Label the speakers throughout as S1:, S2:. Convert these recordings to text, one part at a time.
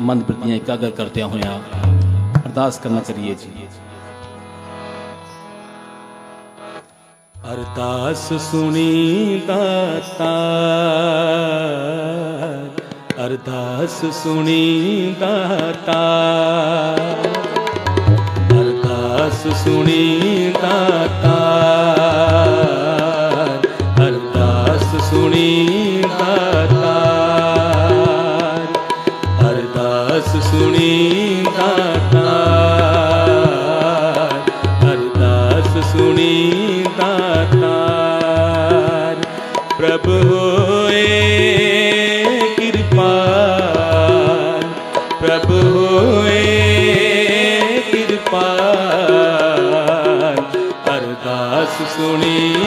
S1: ਮਨ ਪ੍ਰਤੀਆਂ ਇਕਾਗਰ ਕਰਦਿਆਂ ਹੋਇਆਂ ਅਰਦਾਸ ਕਰਨਾ ਕਰੀਏ ਜੀ। ਅਰਦਾਸ ਸੁਣੀ ਦਾਤਾ, ਅਰਦਾਸ ਸੁਣੀ ਦਾਤਾ, ਅਰਦਾਸ ਸੁਣੀ ਦਾਤਾ। ਸੁਣੀ ਦਾਤਾ ਅਰਦਾਸ ਸੁਣੀ ਦਾਤਾ ਪ੍ਰਭ ਹੋਏ ਕਿਰਪਾਲ ਪ੍ਰਭ ਹੋਏ ਕਿਰਪਾਲ ਅਰਦਾਸ ਸੁਣੀ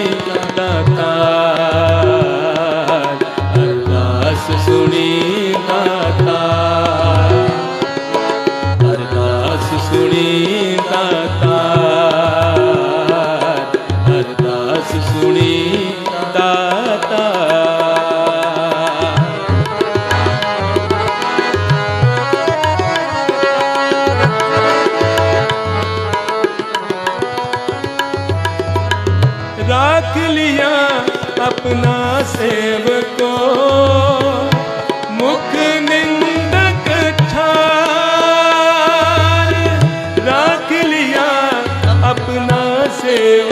S1: ਆਪਣਾ ਸੇਵਕੋ ਮੁਖ ਨਿੰਦਕ ਛਾਰ ਰੱਖ ਲਿਆ ਆਪਣਾ ਸੇਵ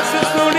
S1: ਅਰਦਾਸ ਸੁਣੀ ਦਾਤਾ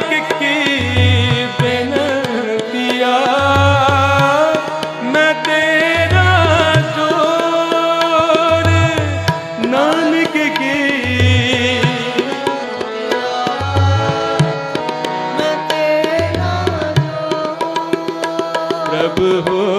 S1: ਨਾਨਕ ਕੀ ਬੇਨਤੀਆ? ਮੈਂ ਤੇਰਾ ਜੋਰ ਨਾਨਕ ਕੀ? ਮੈਂ ਹੋ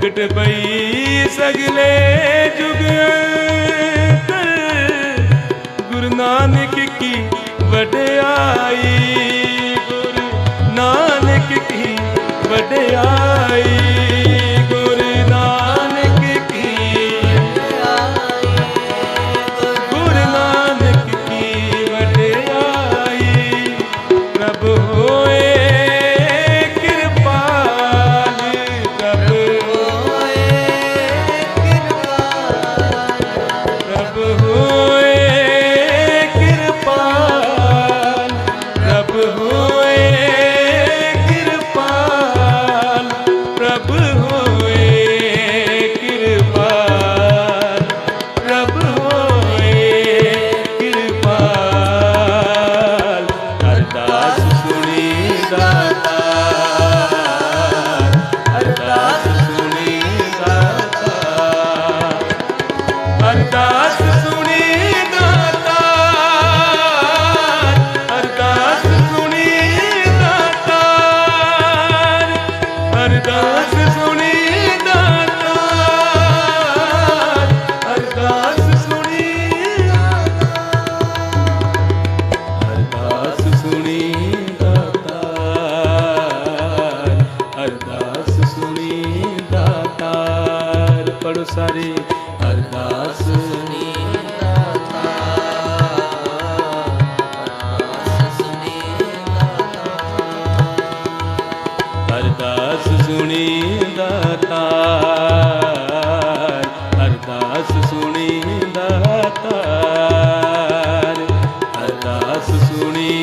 S1: ਪ੍ਰਗਟ ਪਈ ਸਗਲੇ ਜੁਗ ਗੁਰੂ ਨਾਨਕ ਕੀ ਵਡਿਆਈ ਗੁਰੂ ਨਾਨਕ ਕੀ ਵਡਿਆਈ। ਸੁਣੀ ਦਾਤਾਰ ਅਰਦਾਸ ਸੁਣੀ ਦਾਤਾਰ ਅਰਦਾਸ ਸੁਣੀ